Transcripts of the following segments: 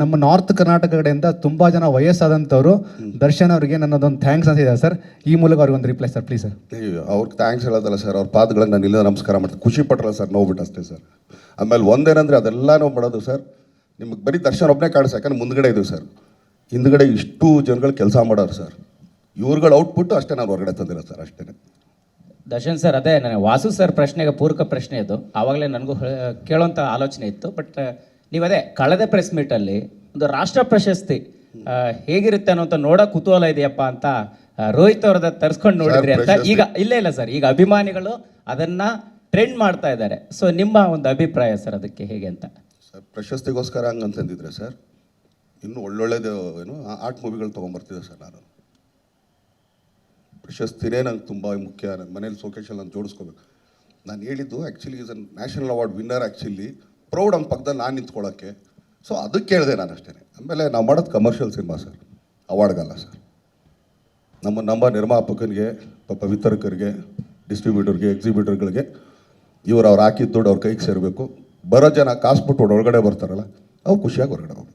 ನಮ್ಮ ನಾರ್ತ್ ಕರ್ನಾಟಕ ಕಡೆಯಿಂದ ತುಂಬ ಜನ ವಯಸ್ಸಾದಂಥವ್ರು ದರ್ಶನ್ ಅವರಿಗೆ ನನ್ನದೊಂದು ಥ್ಯಾಂಕ್ಸ್ ಅಂತ ಇದೆ ಸರ್. ಈ ಮೂಲಕ ಅವ್ರಿಗೆ ಒಂದು ರಿಪ್ಲೈ ಸರ್ ಪ್ಲೀಸ್ ಸರ್. ಅವ್ರಿಗೆ ಥ್ಯಾಂಕ್ಸ್ ಹೇಳೋದಲ್ಲ ಸರ್. ಅವ್ರ ಪಾದಗಳನ್ನ ನಾನು ಇಲ್ಲಿಂದ ನಮಸ್ಕಾರ ಮಾಡ್ತೀನಿ. ಖುಷಿ ಪಟ್ರಲ್ಲ ಸರ್ ನೋಡ್ಬಿಟ್ಟು ಅಷ್ಟೇ ಸರ್. ಆಮೇಲೆ ಒಂದೇನಂದರೆ ಅದೆಲ್ಲ ನಾವು ಮಾಡೋದು ಸರ್. ನಿಮಗೆ ಬರೀ ದರ್ಶನ ಒಬ್ಬನೇ ಕಾಣಿಸ್ ಯಾಕಂದ್ರೆ ಮುಂದ್ಗಡೆ ಇದ್ದೀವಿ ಸರ್. ಹಿಂದ್ಗಡೆ ಇಷ್ಟು ಜನಗಳು ಕೆಲಸ ಮಾಡೋರು ಸರ್. ಇವ್ರುಗಳು ಔಟ್ಪುಟ್ಟು ಅಷ್ಟೇ ನಾನು ಹೊರಗಡೆ ತಂದಿರೋ ಸರ್ ಅಷ್ಟೇ ದರ್ಶನ್ ಸರ್ ಅದೇ ನನಗೆ ವಾಸು ಸರ್ ಪ್ರಶ್ನೆಗೆ ಪೂರಕ ಪ್ರಶ್ನೆ ಇದು. ಆವಾಗಲೇ ನನಗೂ ಕೇಳೋಂಥ ಆಲೋಚನೆ ಇತ್ತು ಬಟ್ ನೀವು ಅದೇ ಕಳೆದ ಪ್ರೆಸ್ ಮೀಟಲ್ಲಿ ಒಂದು ರಾಷ್ಟ್ರ ಪ್ರಶಸ್ತಿ ಆ, ಹೇಗಿರುತ್ತೆ ಅನ್ನೋಂಥ ನೋಡ ಕುತೂಹಲ ಇದೆಯಪ್ಪ ಅಂತ ಆ, ರೋಹಿತ್ ಅವ್ರದ ತರ್ಸ್ಕೊಂಡು ನೋಡಿದ್ರಿ ಅಂತ. ಈಗ ಇಲ್ಲ ಇಲ್ಲ ಸರ್. ಈಗ ಅಭಿಮಾನಿಗಳು ಅದನ್ನ ಟ್ರೆಂಡ್ ಮಾಡ್ತಾ ಇದ್ದಾರೆ. ಸೊ ನಿಮ್ಮ ಒಂದು ಅಭಿಪ್ರಾಯ ಸರ್ ಅದಕ್ಕೆ ಹೇಗೆ ಅಂತ? ಸರ್ ಪ್ರಶಸ್ತಿಗೋಸ್ಕರ ಹಂಗಂತಂದಿದ್ರೆ ಸರ್ ಇನ್ನು ಒಳ್ಳೊಳ್ಳೆದು ಏನು ಆರ್ಟ್ ಮೂವಿಗಳು ತೊಗೊಂಬರ್ತಿದ್ದೆ ಸರ್ ನಾನು. ಪ್ರಶಸ್ತಿನೇ ನಂಗೆ ತುಂಬ ಮುಖ್ಯ. ನನ್ನ ಮನೇಲಿ ಸೋಕೇಶಲ್ಲಿ ನಾನು ಜೋಡಿಸ್ಕೋಬೇಕು. ನಾನು ಹೇಳಿದ್ದು actually is an national award winner actually proud ಅವ್ನ ಪಕ್ಕದಲ್ಲಿ ನಾನು ನಿಂತ್ಕೊಳ್ಳೋಕ್ಕೆ ಸೊ ಅದಕ್ಕೆ ಕೇಳಿದೆ ನಾನು ಅಷ್ಟೇ ಆಮೇಲೆ ನಾವು ಮಾಡೋದು ಕಮರ್ಷಿಯಲ್ ಸಿನಿಮಾ ಸರ್ ಅವಾರ್ಡ್ಗಲ್ಲ ಸರ್ ನಮ್ಮ ನಮ್ಮ ನಿರ್ಮಾಪಕನಿಗೆ, ಪಾಪ ವಿತರಕರಿಗೆ ಡಿಸ್ಟ್ರಿಬ್ಯೂಟರ್ಗೆ ಎಕ್ಸಿಬ್ಯೂಟರ್ಗಳಿಗೆ ಇವರು ಅವ್ರು ಹಾಕಿದ ದುಡ್ಡು ಅವ್ರ ಕೈಗೆ ಸೇರಬೇಕು. ಬರೋ ಜನ ಕಾಸು ಬಿಟ್ಟು ಒಳಗಡೆ ಬರ್ತಾರಲ್ಲ ಅವು ಖುಷಿಯಾಗಿ ಹೊರಗಡೆ ಹೋಗ್ಬೇಕು.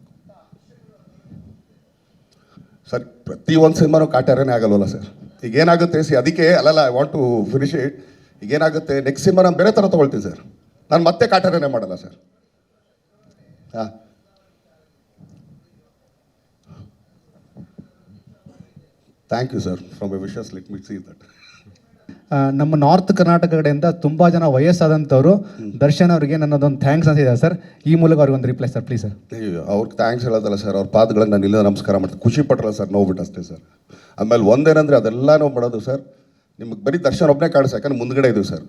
ಸರ್ ಪ್ರತಿ ಒಂದು ಸಿನಿಮಾನು ಕಾಟ್ಯಾರನೇ ಆಗಲ್ವಲ್ಲ ಸರ್ ಈಗ ಏನಾಗುತ್ತೆ ಸಿ, ಅದಕ್ಕೆ ಅಲ್ಲಲ್ಲ I want to finish it ಈಗ ಏನಾಗುತ್ತೆ ನೆಕ್ಸ್ಟ್ ಸಿನಿಮಾ ನಾನು ಬೇರೆ ಥರ ತೊಗೊಳ್ತೀನಿ ಸರ್ ನಾನು ಮತ್ತೆ ಕಾಟ್ಯಾರನೇ ಮಾಡಲ್ಲ ಸರ್ ಹಾಂ. Thank you sir from I wishes let me see that ನಮ್ಮ ನಾರ್ತ್ ಕರ್ನಾಟಕ ಕಡೆಯಿಂದ ತುಂಬ ಜನ ವಯಸ್ಸಾದಂಥವರು ದರ್ಶನ್ ಅವರಿಗೆ ನನ್ನದೊಂದು ಥ್ಯಾಂಕ್ಸ್ ಅಂತ ಇದೆ ಸರ್ ಈ ಮೂಲಕ ಅವ್ರಿಗೆ ಒಂದು ರಿಪ್ಲೈ ಸರ್ ಪ್ಲೀಸ್ ಸರ್ ಅವ್ರಿಗೆ ಥ್ಯಾಂಕ್ಸ್ ಹೇಳೋದಲ್ಲ ಸರ್ ಅವ್ರ ಪಾದಗಳನ್ನು ನಾನು ಇಲ್ಲಿ ನಮಸ್ಕಾರ ಮಾಡ್ತೀನಿ. ಖುಷಿ ಪಟ್ರಲ್ಲ ಸರ್ ನೋಡ್ಬಿಟ್ಟು ಅಷ್ಟೇ ಸರ್ ಆಮೇಲೆ ಒಂದೇನಂದರೆ ಅದೆಲ್ಲ ನಾವು ಮಾಡೋದು ಸರ್ ನಿಮಗೆ ಬರೀ ದರ್ಶನ ಒಬ್ಬನೇ ಕಾಣಿಸ್ ಯಾಕಂದ್ರೆ ಮುಂದ್ಗಡೆ ಇದ್ದೀವಿ ಸರ್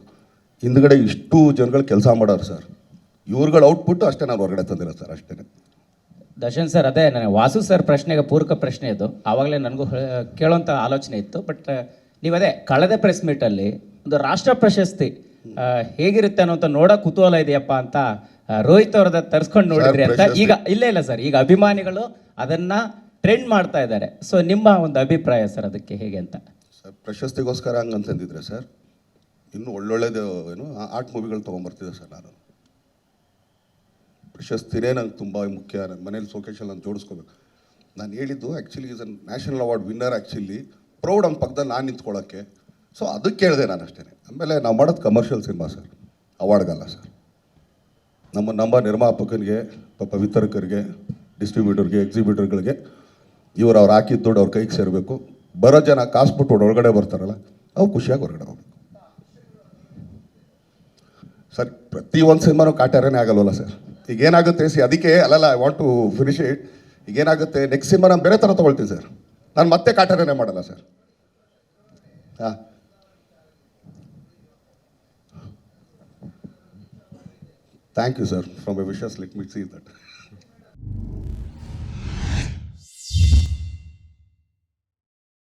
ಹಿಂದ್ಗಡೆ ಇಷ್ಟು ಜನಗಳು ಕೆಲಸ ಮಾಡೋರು ಸರ್ ಇವ್ರುಗಳು ಔಟ್ಪುಟ್ ಅಷ್ಟೇ ನಾನು ಹೊರಗಡೆ ತಂದಿರೋ ಸರ್ ಅಷ್ಟೇ ದರ್ಶನ್ ಸರ್ ಅದೇ ನನಗೆ ವಾಸು ಸರ್ ಪ್ರಶ್ನೆಗೆ ಪೂರಕ ಪ್ರಶ್ನೆ ಇದು. ಆವಾಗಲೇ ನನಗೂ ಕೇಳೋಂತ ಕೇಳೋಂಥ ಆಲೋಚನೆ ಇತ್ತು ಬಟ್ ನೀವು ಅದೇ ಕಳೆದ ಪ್ರೆಸ್ ಮೀಟಲ್ಲಿ ಒಂದು ರಾಷ್ಟ್ರ ಪ್ರಶಸ್ತಿ ಹೇಗಿರುತ್ತೆ ಅನ್ನೋಂಥ ನೋಡೋ ಕುತೂಹಲ ಇದೆಯಪ್ಪ ಅಂತ ರೋಹಿತ್ ಅವ್ರದ ತರಿಸ್ಕೊಂಡು ನೋಡಿದ್ರಿ ಅಂತ. ಈಗ ಇಲ್ಲ ಇಲ್ಲ ಸರ್ ಈಗ ಅಭಿಮಾನಿಗಳು ಅದನ್ನ ಟ್ರೆಂಡ್ ಮಾಡ್ತಾ ಇದ್ದಾರೆ. ಸೊ ನಿಮ್ಮ ಒಂದು ಅಭಿಪ್ರಾಯ ಸರ್ ಅದಕ್ಕೆ ಹೇಗೆ ಅಂತ? ಸರ್ ಪ್ರಶಸ್ತಿಗೋಸ್ಕರ ಹಂಗಂತಂದಿದ್ರೆ ಸರ್ ಇನ್ನೂ ಒಳ್ಳೊಳ್ಳೆದು ಏನು ಆರ್ಟ್ ಮೂವಿಗಳು ತೊಗೊಂಬರ್ತಿದ್ದೆ ಸರ್ ನಾನು. ಪ್ರಶಸ್ತಿನೇ ನಂಗೆ ತುಂಬ ಮುಖ್ಯ. ನನ್ನ ಮನೇಲಿ ಸೋಕೇಶಲ್ಲಿ ನಾನು ಜೋಡಿಸ್ಕೋಬೇಕು. ನಾನು ಹೇಳಿದ್ದು actually is an national award winner actually proud ನಮ್ಮ ಪಕ್ಕದಲ್ಲಿ ನಾನು ನಿಂತ್ಕೊಳ್ಳೋಕ್ಕೆ ಸೊ ಅದಕ್ಕೆ ಕೇಳಿದೆ ನಾನು ಅಷ್ಟೇ ಆಮೇಲೆ ನಾವು ಮಾಡೋದು ಕಮರ್ಷಿಯಲ್ ಸಿನಿಮಾ ಸರ್ ಅವಾರ್ಡ್ಗಲ್ಲ ಸರ್ ನಮ್ಮ ನಮ್ಮ ನಿರ್ಮಾಪಕನಿಗೆ ಪಾಪ ವಿತರಕರಿಗೆ ಡಿಸ್ಟ್ರಿಬ್ಯೂಟರ್ಗೆ ಎಕ್ಸಿಬ್ಯೂಟರ್ಗಳಿಗೆ ಇವರು ಅವ್ರು ಹಾಕಿದ ದುಡ್ಡು ಅವ್ರ ಕೈಗೆ ಸೇರಬೇಕು. ಬರೋ ಜನ ಕಾಸು ಬಿಟ್ಟು ಒಳಗಡೆ ಬರ್ತಾರಲ್ಲ ಅವು ಖುಷಿಯಾಗಿ ಹೊರಗಡೆ ಹೋಗ್ಬೇಕು. ಸರ್ ಪ್ರತಿ ಒಂದು ಸಿನಿಮಾನು ಕಾಟ್ಯಾರನೇ ಆಗಲ್ವಲ್ಲ ಸರ್ ಈಗ ಏನಾಗುತ್ತೆ ಸಿ ಅದಕ್ಕೆ, ಅಲ್ಲಲ್ಲ I want to finish it ಈಗ ಏನಾಗುತ್ತೆ ನೆಕ್ಸ್ಟ್ ಸಿನಿಮಾ ನಾನು ಬೇರೆ ಥರ ತೊಗೊಳ್ತೀನಿ ಸರ್ ನಾನು ಮತ್ತೆ ಕಾಟರೇನೆ ಮಾಡಲ್ಲ ಸರ್ ಹಾಂ. Thank you sir from a wishes let me see that